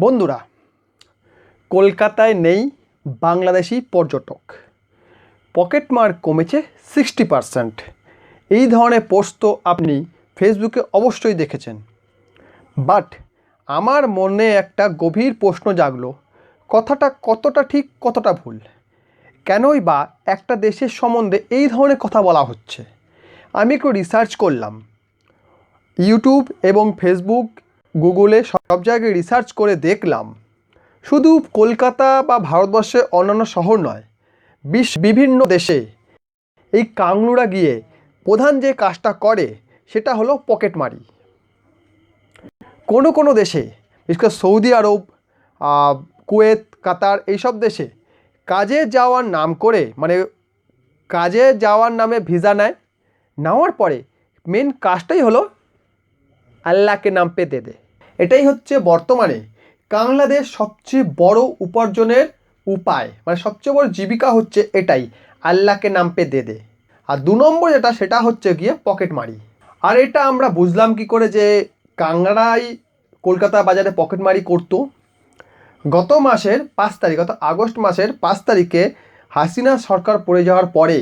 বন্ধুরা, কলকাতায় নেই বাংলাদেশি পর্যটক। পকেট পকেটমার কমেছে সিক্সটি পারসেন্ট এই ধরনের পোস্ট তো আপনি ফেসবুকে অবশ্যই দেখেছেন। বাট আমার মনে একটা গভীর প্রশ্ন জাগলো, কথাটা কতটা ঠিক, কতটা ভুল? কেনই বা একটা দেশের সম্বন্ধে এই ধরনের কথা বলা হচ্ছে? আমি একটু রিসার্চ করলাম। ইউটিউব এবং ফেসবুক গুগলে সব জায়গায় রিসার্চ করে দেখলাম, শুধু কলকাতা বা ভারতবর্ষের অন্যান্য শহর নয়, বিশ্ব বিভিন্ন দেশে এই কাংলুরা গিয়ে প্রধান যে কাজটা করে, সেটা হলো পকেটমারি কোনো কোনো দেশে, বিশেষ করে সৌদি আরব কুয়েত, কাতার, এইসব দেশে কাজে যাওয়ার নাম করে মানে কাজে যাওয়ার নামে ভিসা নেয়, নেওয়ার পরে মেন কাজটাই হলো আল্লাহকে নাম পে দে দে। এটাই হচ্ছে বর্তমানে বাংলাদেশ সবচেয়ে বড় উপার্জনের উপায়। মানে সবচেয়ে বড় জীবিকা হচ্ছে এটাই, আল্লাহকে নাম পে দে দে। আর দু নম্বর যেটা, সেটা হচ্ছে গিয়ে পকেট মারি। আর এটা আমরা বুঝলাম কি করে যে কাংড়াই কলকাতা বাজারে পকেট মারি করতো। গত মাসের পাঁচ তারিখ গত আগস্ট মাসের পাঁচ তারিখে হাসিনা সরকার পড়ে যাওয়ার পরে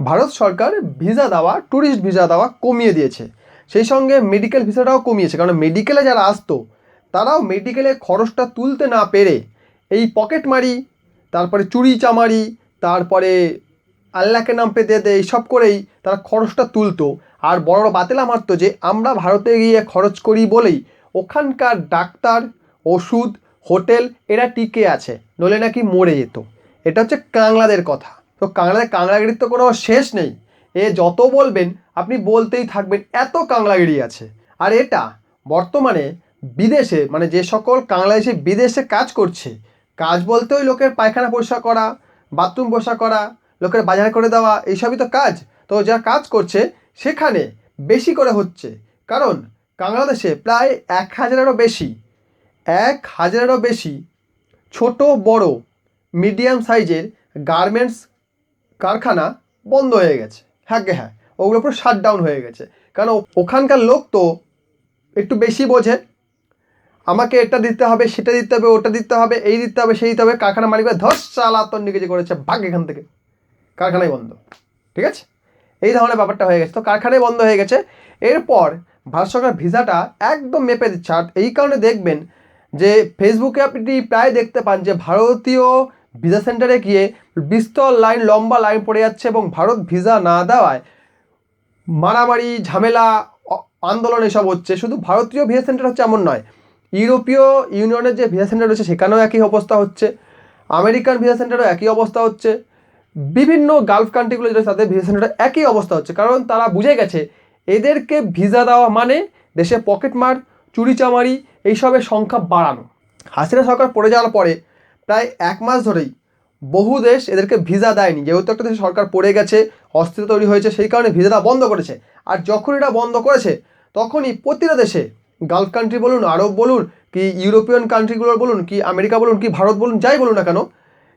ভারত সরকার ভিসা দেওয়া ট্যুরিস্ট ভিসা দেওয়া কমিয়ে দিয়েছে। সেই সঙ্গে মেডিকেল ভিসাটাও কমিয়েছে। কারণ মেডিকেলে যারা আসতো, তারাও মেডিকেলে খরচটা তুলতে না পেরে এই পকেট মারি তারপরে চুরি চামারি, তারপরে আল্লাহকে নাম পেতে দে এইসব করেই তারা খরচটা তুলতো। আর বড় বড় বাতেলা মারতো যে, আমরা ভারতে গিয়ে খরচ করি বলেই ওখানকার ডাক্তার, ওষুধ, হোটেল, এরা টিকে আছে, নইলে নাকি মরে যেত। এটা হচ্ছে কাংলাদের কথা। তো কাংলাদের কাংলাগিরির তো কোনো শেষ নেই। এ যত বলবেন, আপনি বলতেই থাকবেন, এত কাংলাগিরি আছে। আর এটা বর্তমানে বিদেশে মানে যে সকল কাংলা এসে বিদেশে কাজ করছে, কাজ বলতে ওই লোকের পায়খানা পরিষ্কার করা, বাথরুম পরিষ্কার করা, লোকের বাজার করে দেওয়া, এইসবই তো কাজ। তো যা কাজ করছে, সেখানে বেশি করে হচ্ছে। কারণ বাংলাদেশে প্রায় এক হাজারেরও বেশি, এক হাজারেরও বেশি ছোট, বড়, মিডিয়াম সাইজের গার্মেন্টস কারখানা বন্ধ হয়ে গেছে। হ্যাঁ গে হ্যাঁ ওগুলো পুরো শাট ডাউন হয়ে গেছে। কারণ ওখানকার লোক তো একটু বেশি বোঝে। আমাকে এটা দিতে হবে, সেটা দিতে হবে, ওটা দিতে হবে, এই দিতে হবে, সেই দিতে হবে। কারখানা মালিকরা ধস চালা তন্নিকে যে করেছে, ভাগ এখান থেকে। কারখানায় বন্ধ। ঠিক আছে? এই ধরনের ব্যাপারটা হয়ে গেছে। তো কারখানায় বন্ধ হয়ে গেছে। এরপর ভারত সরকার ভিসাটা একদম মেপে দিচ্ছে। আর এই কারণে দেখবেন যে ফেসবুকে আপনি প্রায় দেখতে পান যে, ভারতীয় ভিসা সেন্টারে গিয়ে বিস্তর লাইন, লম্বা লাইন পড়ে যাচ্ছে এবং ভারত ভিসা না দেওয়ায় মারামারি, ঝামেলা আন্দোলন এসব হচ্ছে। শুধু ভারতীয় ভিসা সেন্টার হচ্ছে এমন নয়, ইউরোপীয় ইউনিয়নের যে ভিসা সেন্টার রয়েছে সেখানেও একই অবস্থা হচ্ছে, আমেরিকান ভিসা সেন্টারও একই অবস্থা হচ্ছে, বিভিন্ন গালফ কান্ট্রিগুলো যেটা তাদের ভিসা সেন্টারে একই অবস্থা হচ্ছে। কারণ তারা বুঝে গেছে, এদেরকে ভিসা দেওয়া মানে দেশে পকেট মার চুরিচামারি, এইসবের সংখ্যা বাড়ানো। হাসিনা সরকার পড়ে যাওয়ার পরে প্রায় এক মাস ধরেই বহু দেশ এদেরকে ভিসা দেয়নি। যেহেতু একটা দেশে সরকার পড়ে গেছে, অস্থিরতা তৈরি হয়েছে, সেই কারণে ভিসাটা বন্ধ করেছে। আর যখন এটা বন্ধ করেছে, তখনই প্রতিটা দেশে গালফ কান্ট্রি বলুন, আরব বলুন, কি ইউরোপিয়ান কান্ট্রিগুলো বলুন, কি আমেরিকা বলুন, কি ভারত বলুন, যাই বলুন না কেন,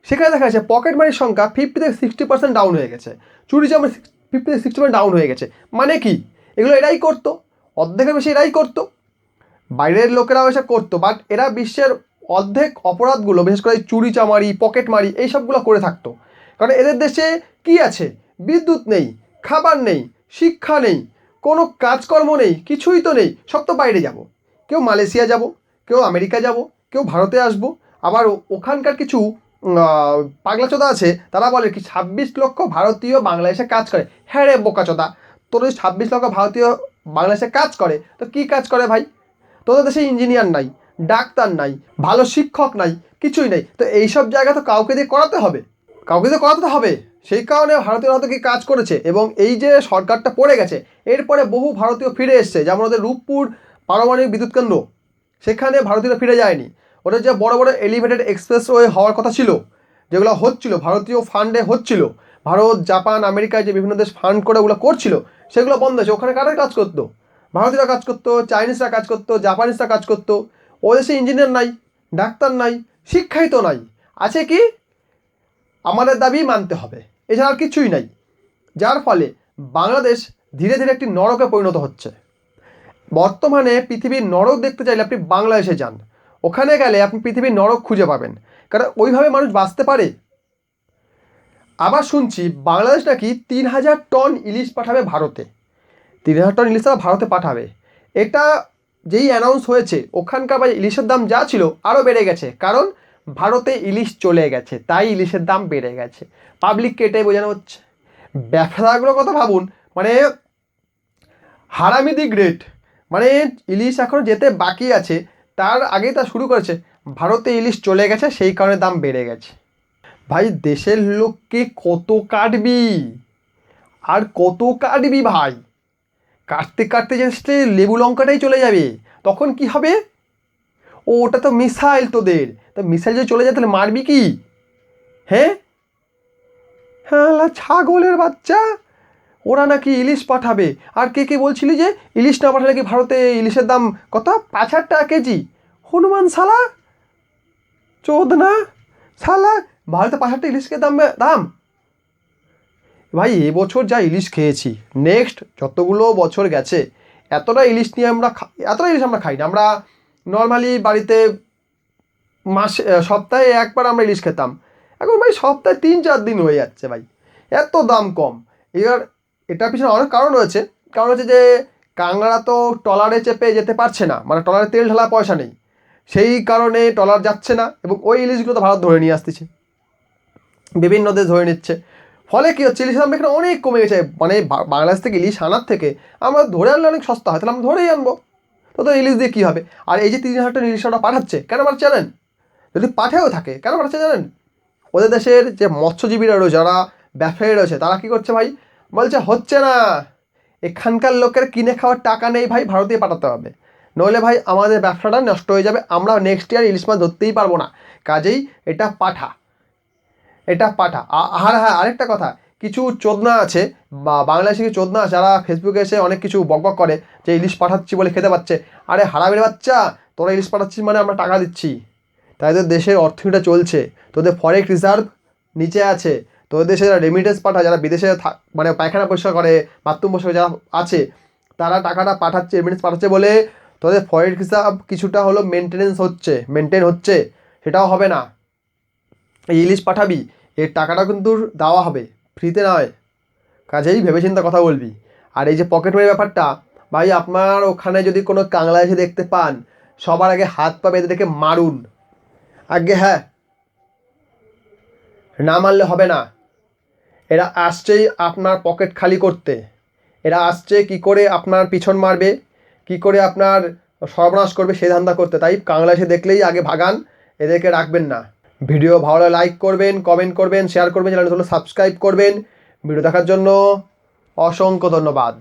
সেখানে দেখা যাচ্ছে পকেট মানির সংখ্যা ফিফটি থেকে সিক্সটি পার্সেন্ট ডাউন হয়ে গেছে। চুরি চামার ফিফটি থেকে সিক্সটি পার্সেন্ট ডাউন হয়ে গেছে। মানে কি? এগুলো এরাই করতো, অর্ধেকের বেশি এরাই করতো। বাইরের লোকেরাও এসে করতো বাট এরা বিশ্বের অর্ধেক অপরাধগুলো, বিশেষ করে চুরি চামারি পকেট মারি এইসবগুলো করে থাকতো। কারণ এদের দেশে কি আছে? বিদ্যুৎ নেই, খাবার নেই, শিক্ষা নেই, কোনো কাজকর্ম নেই, কিছুই তো নেই, সব তো বাইরে যাব। কেউ মালয়েশিয়া যাব, কেউ আমেরিকা যাব, কেউ ভারতে আসব, আবার ওখানকার কিছু পাগলাচোদা আছে, তারা বলে কি ছাব্বিশ লক্ষ ভারতীয় বাংলাদেশে কাজ করে। হ্যাঁ রে বোকাচোদা তোর যদি ছাব্বিশ লক্ষ ভারতীয় বাংলাদেশে কাজ করে, তো কি কাজ করে ভাই? তোদের দেশে ইঞ্জিনিয়ার নাই ডাক্তার নাই, ভালো শিক্ষক নাই, কিছুই নেই। তো এইসব জায়গা তো কাউকে দিয়ে করাতে হবে। কাউকে দিয়ে করাতে হবে। সেই কারণে ভারতীয়রা হয়তো কি কাজ করেছে? এবং এই যে সরকারটা পড়ে গেছে, এরপরে বহু ভারতীয় ফিরে এসছে। যেমন ওদের রূপপুর পারমাণবিক বিদ্যুৎ কেন্দ্র, সেখানে ভারতীয়রা ফিরে যায়নি। ওদের যে বড় বড় এলিভেটেড এক্সপ্রেসওয়ে হওয়ার কথা ছিল, যেগুলো হচ্ছিল, ভারতীয় ফান্ডে হচ্ছিল, ভারত, জাপান আমেরিকায় যে বিভিন্ন দেশ ফান্ড করে ওগুলো করছিল, সেগুলো বন্ধ হয়েছে। ওখানে কারা কাজ করতো? ভারতীয়রা কাজ করতো, চাইনিজরা কাজ করতো, জাপানিজরা কাজ করতো। ও দেশে ইঞ্জিনিয়ার নাই, ডাক্তার নাই শিক্ষাই তো নাই। আছে কি? আমাদের দাবি মানতে হবে। এছাড়া আর কিছুই নাই। যার ফলে বাংলাদেশ ধীরে ধীরে একটি নরকে পরিণত হচ্ছে। বর্তমানে পৃথিবীর নরক দেখতে চাইলে আপনি বাংলাদেশে যান। ওখানে গেলে আপনি পৃথিবীর নরক খুঁজে পাবেন। কারণ ওইভাবে মানুষ বাঁচতে পারে। আবার শুনছি, বাংলাদেশ নাকি তিন হাজার টন ইলিশ পাঠাবে ভারতে। তিন হাজার টন ইলিশ ভারতে পাঠাবে। এটা যেই অ্যানাউন্স হয়েছে, ওখানকার বাজারে ইলিশের দাম যা ছিল আরও বেড়ে গেছে। কারণ ভারতে ইলিশ চলে গেছে, তাই ইলিশের দাম বেড়ে গেছে। পাবলিককে এটাই বোঝানো হচ্ছে। ব্যবসাগুলোর কথা ভাবুন মানে হারামি দি গ্রেট মানে ইলিশ এখন যেতে বাকি আছে, তার আগেই তা শুরু করেছে। ভারতে ইলিশ চলে গেছে, সেই কারণে দাম বেড়ে গেছে। ভাই, দেশের লোককে কত কাটবি? আর কত কাটবি ভাই? কাটতে কাটতে যে লেবু লঙ্কাটাই চলে যাবে। তখন কি হবে? ও, ওটা তো মিসাইল তোদের। তা মিসাইল যদি চলে যায়, তাহলে মারবি কি? হ্যাঁ? হ্যাঁ ছাগলের বাচ্চা। ওরা নাকি ইলিশ পাঠাবে। আর কে কে বলছিলি যে ইলিশ না পাঠালে কি ভারতে ইলিশের দাম কত? পাঁচ হাজার টাকা কেজি। হনুমান সালা চোদ না সালা ভারতে পাঁচ হাজার টাকা ইলিশকে দাম দাম? ভাই, এবছর যা ইলিশ খেয়েছি নেক্সট যতগুলো বছর গেছে, এতটা ইলিশ নিয়ে আমরা এতটা ইলিশ আমরা খাই না আমরা নর্মালি বাড়িতে মাসে সপ্তাহে একবার আমরা ইলিশ খেতাম। এখন ভাই, সপ্তাহে তিন চার দিন হয়ে যাচ্ছে ভাই। এত দাম কম। এবার এটার পিছনে অনেক কারণ রয়েছে। কারণ হচ্ছে যে কাংড়া তো ট্রলারে চেপে যেতে পারছে না। মানে ট্রলারে তেল ঢালা পয়সা নেই। সেই কারণে ট্রলার যাচ্ছে না এবং ওই ইলিশগুলো তো ভারত ধরে নিয়ে আসতেছে। বিভিন্ন দেশ ধরে নিচ্ছে। ফলে কী হচ্ছে, ইলিশের দাম এখানে অনেক কমে গেছে। মানে বাংলাদেশ থেকে ইলিশ আনার থেকে আমরা ধরে আনলে অনেক সস্তা হয়, তাহলে আমরা ধরেই আনব। তো তো ইলিশ দিয়ে কী হবে? আর এই যে তিন হাজার টাকা ইলিশ ওরা পাঠাচ্ছে, কেন পাঠাচ্ছে জানেন? যদি পাঠেও থাকে, কেন পাঠাচ্ছে জানেন? ওদের দেশের যে মৎস্যজীবীরা রয়েছে, যারা ব্যবসায়ী রয়েছে, তারা কী করছে ভাই? বলছে, হচ্ছে না। এখানকার লোকের কিনে খাওয়ার টাকা নেই ভাই ভারতীয় পাঠাতে হবে। নইলে ভাই আমাদের ব্যবসাটা নষ্ট হয়ে যাবে। আমরা নেক্সট ইয়ার ইলিশ মাছ ধরতেই পারব না। কাজেই এটা পাঠা। এটা পাঠা। আর হ্যাঁ আরেকটা কথা, কিছু চোদনা আছে, বা বাংলাদেশে কিছু চোদনা যারা ফেসবুকে এসে অনেক কিছু বকবক করে, যে ইলিশ পাঠাচ্ছি বলে খেতে পাচ্ছে আরে হারামের বাচ্চা, তোরা ইলিশ পাঠাচ্ছিস মানে আমরা টাকা দিচ্ছি। তাই তো দেশের অর্থনীতিটা চলছে। তোদের ফরেক্স রিজার্ভ নিচে আছে। তোদের দেশে যারা রেমিটেন্স পাঠায়, যারা বিদেশে মানে পায়খানা পরিষ্কার করে বাথরুম পরিষ্কার যারা আছে, তারা টাকাটা পাঠাচ্ছে রেমিটেন্স পাঠাচ্ছে বলে তোদের ফরেক্স রিজার্ভ কিছুটা হলো মেনটেনেন্স হচ্ছে মেনটেন হচ্ছে, সেটাও হবে না। ইলিশ পাঠাবি, এর টাকাটা কিন্তু দেওয়া হবে, ফ্রিতে নয় কাজেই ভেবেচিন্তে কথা বলবি। আর এই যে পকেট মারি ব্যাপারটা, ভাই আপনার ওখানে যদি কোনো কাংলা এসে দেখতে পান, সবার আগে হাত পা বেঁধে দেখে মারুন। আগে হ্যাঁ না মারলে হবে না। এরা আসছেই আপনার পকেট খালি করতে। এরা আসছে কি করে আপনার পিছন মারবে, কি করে আপনার সর্বনাশ করবে সেই ধান্দা করতে। তাই কাংলা এসে দেখলেই আগে ভাগান, এদেরকে রাখবেন না। ভিডিও ভালো লাইক করবেন কমেন্ট করবেন শেয়ার করবেন চ্যানেল সাবস্ক্রাইব করবেন। ভিডিও দেখার জন্য অসংখ্য ধন্যবাদ।